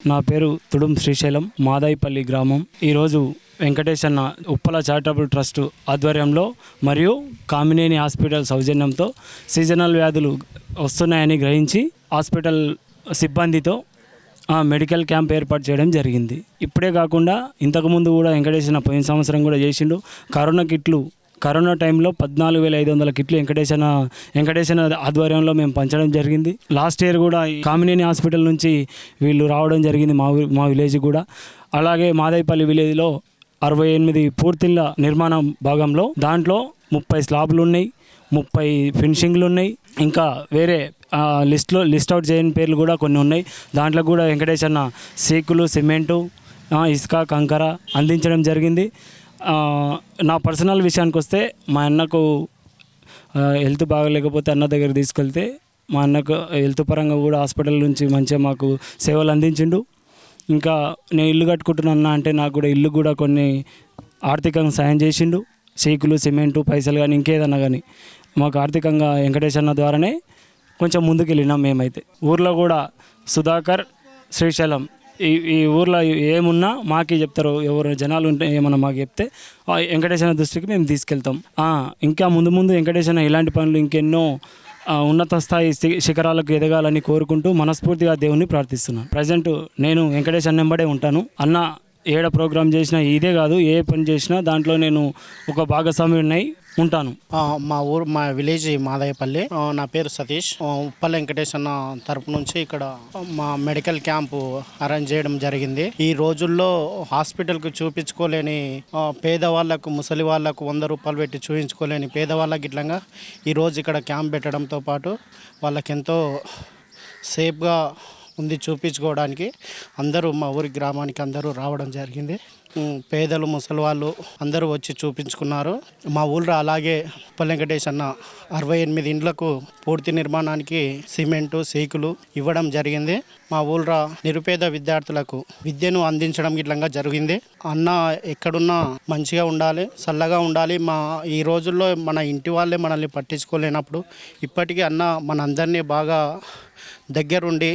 నా పేరు తుడుం శ్రీశైలం మాదాయిపల్లి గ్రామం. ఈరోజు వెంకటేష్ అన్న ఉప్పల చారిటబుల్ ట్రస్ట్ ఆధ్వర్యంలో మరియు కామినేని హాస్పిటల్ సౌజన్యంతో సీజనల్ వ్యాధులు వస్తున్నాయని గ్రహించి హాస్పిటల్ సిబ్బందితో ఆ, మెడికల్ క్యాంప్ ఏర్పాటు చేయడం జరిగింది. ఇప్పుడే కాకుండా ఇంతకుముందు కూడా వెంకటేష్ అన్న పోయిన సంవత్సరం కూడా చేసిండు. కరోనా కిట్లు కరోనా టైంలో పద్నాలుగు వేల ఐదు వందల కిట్లు వెంకటేశన వెంకటేశన ఆధ్వర్యంలో మేము పంచడం జరిగింది. లాస్ట్ ఇయర్ కూడా కామినేని హాస్పిటల్ నుంచి వీళ్ళు రావడం జరిగింది మా ఊరి- మా విలేజ్ కూడా. అలాగే మాదాయిపల్లి విలేజ్లో అరవై ఎనిమిది పూర్తిళ్ళ నిర్మాణం భాగంలో దాంట్లో ముప్పై స్లాబ్లు ఉన్నాయి ముప్పై ఫినిషింగ్లు ఉన్నాయి ఇంకా వేరే లిస్ట్లో లిస్ట్ అవుట్ చేయని పేర్లు కూడా కొన్ని ఉన్నాయి. దాంట్లో కూడా వెంకటేష్ అన్న సీకులు సిమెంటు ఇసుక కంకర అందించడం జరిగింది. నా పర్సనల్ విషయానికి వస్తే మా అన్నకు హెల్త్ బాగలేకపోతే అన్న దగ్గర తీసుకెళ్తే మా అన్నకు హెల్త్ పరంగా కూడా హాస్పిటల్ నుంచి మంచిగా మాకు సేవలు అందించిండు. ఇంకా నేను ఇల్లు కట్టుకుంటున్నా అంటే నాకు కూడా ఇల్లు కూడా కొన్ని ఆర్థికంగా సాయం చేసిండు. సీకులు సిమెంటు పైసలు కానీ ఇంకేదన్నా కానీ మాకు ఆర్థికంగా వెంకటేష్ అన్న ద్వారానే కొంచెం ముందుకు వెళ్ళినాం మేమైతే. ఊర్లో కూడా సుధాకర్ శ్రీశైలం ఈ ఈ ఊర్లో ఏమున్నా మాకే చెప్తారు. ఎవరు జనాలు ఉంటే ఏమన్నా మాకు చెప్తే ఆ వెంకటేశ్వర దృష్టికి మేము తీసుకెళ్తాం. ఇంకా ముందు ముందు వెంకటేశ్వర ఇలాంటి పనులు ఇంకెన్నో ఉన్నత స్థాయి శిఖరాలకు ఎదగాలని కోరుకుంటూ మనస్ఫూర్తిగా దేవుణ్ణి ప్రార్థిస్తున్నాను ప్రజెంట్ నేను వెంకటేశ్వర నెంబడే ఉంటాను. అన్న ఏడ ప్రోగ్రామ్ చేసినా ఇదే కాదు ఏ పని చేసినా దాంట్లో నేను ఒక భాగస్వామి ఉన్నాయి. ఉంటాను. మా ఊరు మా విలేజ్ మాదాయపల్లి నా పేరు సతీష్. ఉప్పల్ వెంకటేష్ అన్న తరపు నుంచి ఇక్కడ మా మెడికల్ క్యాంపు అరేంజ్ చేయడం జరిగింది. ఈ రోజుల్లో హాస్పిటల్కి చూపించుకోలేని పేదవాళ్ళకు పేదవాళ్ళకు ముసలి వాళ్ళకు వంద రూపాయలు పెట్టి చూపించుకోలేని పేదవాళ్ళకి ఇట్లంగా ఈరోజు ఇక్కడ క్యాంప్ పెట్టడంతో పాటు వాళ్ళకి ఎంతో సేఫ్గా ఉంది చూపించుకోవడానికి. అందరూ మా ఊరి గ్రామానికి అందరూ రావడం జరిగింది. పేదలు ముసలి వాళ్ళు అందరూ వచ్చి చూపించుకున్నారు. మా ఊళ్ళో అలాగే ఉప్పల్ అన్న అరవై ఎనిమిది ఇండ్లకు పూర్తి నిర్మాణానికి సిమెంటు సీకులు ఇవ్వడం జరిగింది. మా ఊళ్ళో నిరుపేద విద్యార్థులకు విద్యను అందించడం ఇట్లంగా జరిగింది. అన్న ఎక్కడున్నా మంచిగా ఉండాలి చల్లగా ఉండాలి. మా ఈ రోజుల్లో మన ఇంటి వాళ్ళే మనల్ని పట్టించుకోలేనప్పుడు ఇప్పటికీ అన్న మనందరినీ బాగా దగ్గరుండి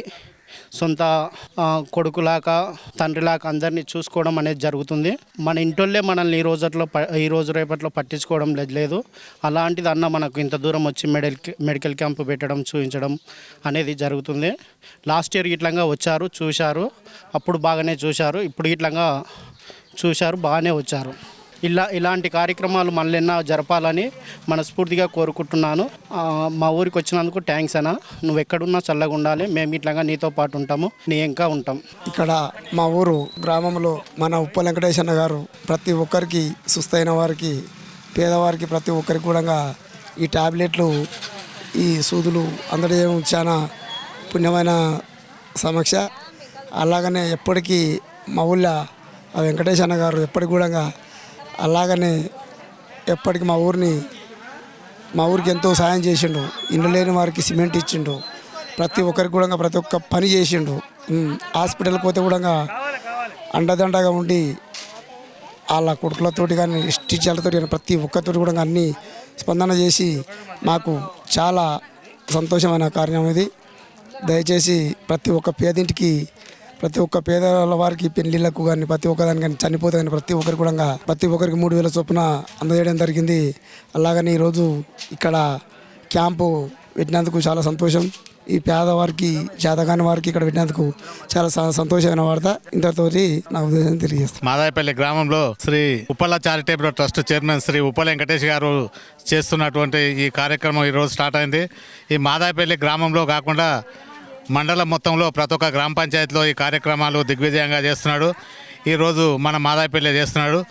సొంత ఆ, కొడుకులాగా తండ్రిలాగా అందరినీ చూసుకోవడం అనేది జరుగుతుంది. మన ఇంటోళ్ళే మనల్ని ఈ రోజట్లో ప- ఈ రోజు రేపట్లో పట్టించుకోవడం లేదు. అలాంటిది అన్న మనకు ఇంత దూరం వచ్చి మెడికల్ మెడికల్ క్యాంప్ పెట్టడం చూపించడం అనేది జరుగుతుంది. లాస్ట్ ఇయర్ ఇట్లంగా వచ్చారు చూశారు. అప్పుడు బాగానే చూశారు. ఇప్పుడు ఇట్లంగా చూశారు బాగానే వచ్చారు. ఇలా ఇలాంటి కార్యక్రమాలు మళ్ళీ జరపాలని మనస్ఫూర్తిగా కోరుకుంటున్నాను. మా ఊరికి వచ్చినందుకు థ్యాంక్స్ అన్న. నువ్వు ఎక్కడున్నా చల్లగా ఉండాలి. మేము ఇట్లాగా నీతో పాటు ఉంటాము. నీ ఇంకా ఉంటాం. ఇక్కడ మా ఊరు గ్రామంలో మన ఉప్ప వెంకటేశన్న గారు ప్రతి ఒక్కరికి సుస్థైన వారికి పేదవారికి ప్రతి ఒక్కరికి కూడా ఈ టాబ్లెట్లు ఈ సూదులు అందడం చాలా పుణ్యమైన సమస్య. అలాగనే ఎప్పటికీ మా ఊళ్ళో ఆ వెంకటేశన్న గారు ఎప్పటికి కూడా అలాగనే ఎప్పటికి మా ఊరిని మా ఊరికి ఎంతో సాయం చేసిండు. ఇండ్లు లేని వారికి సిమెంట్ ఇచ్చిండు. ప్రతి ఒక్కరికి కూడా ప్రతి ఒక్క పని చేసిండు. హాస్పిటల్కి పోతే కూడా అండదండగా ఉండి వాళ్ళ కొడుకులతోటి కానీ టీచర్లతో కానీ ప్రతి ఒక్కరితో కూడా అన్నీ స్పందన చేసి మాకు చాలా సంతోషమైన కార్యం ఇది. దయచేసి ప్రతి ఒక్క పేదింటికి ప్రతి ఒక్క పేదల వారికి పెళ్ళిళ్ళకు కానీ ప్రతి ఒక్కదాని కానీ చనిపోతే కానీ ప్రతి ఒక్కరికి కూడా ప్రతి ఒక్కరికి మూడు వేల చొప్పున అందజేయడం జరిగింది. అలాగని ఈరోజు ఇక్కడ క్యాంపు పెట్టినందుకు చాలా సంతోషం. ఈ పేదవారికి చేతగాని వారికి ఇక్కడ పెట్టినందుకు చాలా స- సంతోషమైన వార్త. ఇంతతో నా ఉద్దేశం తెలియజేస్తాను మాదాయపల్లి గ్రామంలో Shri Uppala charitable trust chairman Shri Uppala Venkatesh garu చేస్తున్నటువంటి ఈ కార్యక్రమం ఈరోజు స్టార్ట్ అయింది. ఈ మాదాయపల్లి గ్రామంలో కాకుండా మండలం మొత్తంలో ప్రతి ఒక్క గ్రామ పంచాయతీలో ఈ కార్యక్రమాలు దిగ్విజయంగా చేస్తున్నాడు. ఈరోజు మన మాదాపల్లి చేస్తున్నాడు.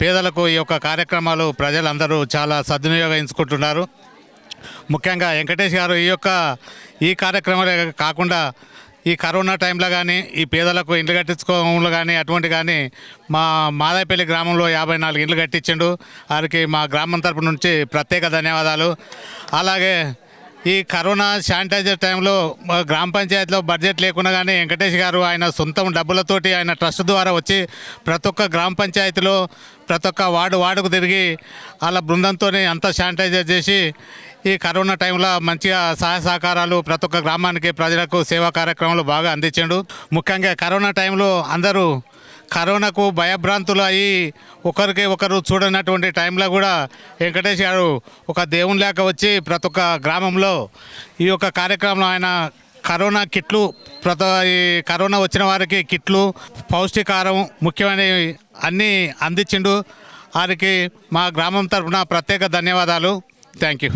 పేదలకు ఈ యొక్క కార్యక్రమాలు ప్రజలందరూ చాలా సద్వినియోగించుకుంటున్నారు. ముఖ్యంగా వెంకటేష్ గారు ఈ యొక్క ఈ కార్యక్రమాలే కాకుండా ఈ కరోనా టైంలో కానీ ఈ పేదలకు ఇండ్లు కట్టించుకోవడంలో కానీ అటువంటి కానీ మా మాదాయపల్లి గ్రామంలో యాభై నాలుగు ఇండ్లు కట్టించిండు. వారికి మా గ్రామం తరపు నుంచి ప్రత్యేక ధన్యవాదాలు. అలాగే ఈ కరోనా శానిటైజర్ టైంలో గ్రామ పంచాయతీలో బడ్జెట్ లేకుండా కానీ వెంకటేష్ గారు ఆయన సొంతం డబ్బులతోటి ఆయన ట్రస్ట్ ద్వారా వచ్చి ప్రతి ఒక్క గ్రామ పంచాయతీలో ప్రతి ఒక్క వార్డు వార్డుకు తిరిగి వాళ్ళ బృందంతోనే అంతా శానిటైజర్ చేసి ఈ కరోనా టైంలో మంచిగా సహాయ సహకారాలు ప్రతి ఒక్క గ్రామానికి ప్రజలకు సేవా కార్యక్రమాలు బాగా అందించాడు. ముఖ్యంగా కరోనా టైంలో అందరూ కరోనాకు భయభ్రాంతులు అయ్యి ఒకరికి ఒకరు చూడనటువంటి టైంలో కూడా వెంకటేష్ గారు ఒక దేవుని లేక వచ్చి ప్రతి ఒక్క గ్రామంలో ఈ యొక్క కార్యక్రమంలో ఆయన కరోనా కిట్లు ప్రతి ఈ కరోనా వచ్చిన వారికి కిట్లు పౌష్టికారం ముఖ్యమైనవి అన్నీ అందించిండు. వారికి మా గ్రామం తరఫున ప్రత్యేక ధన్యవాదాలు. Thank you.